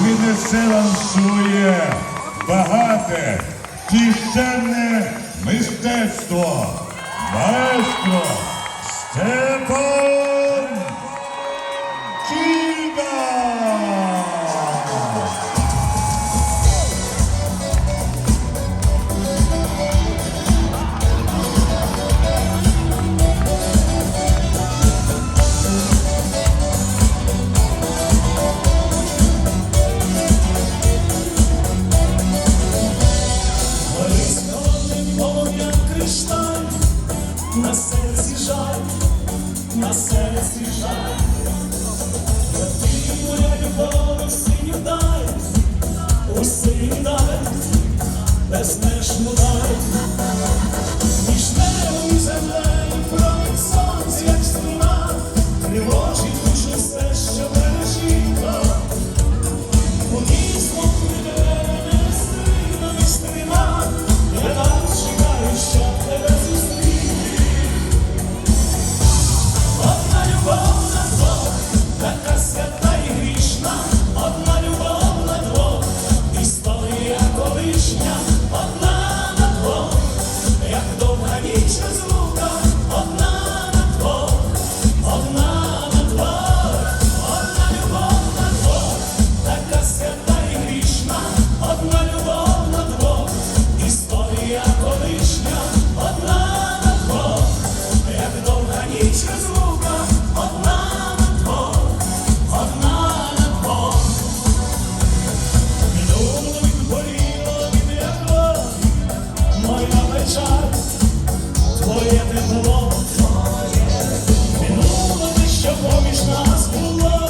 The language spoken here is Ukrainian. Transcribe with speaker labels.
Speaker 1: і несе лансує. Багате, тіщенне мистецтво, маестро Степан Кіда!
Speaker 2: mais моя печаль, твоє тепло, твоє. Минуло, що поміж нас було.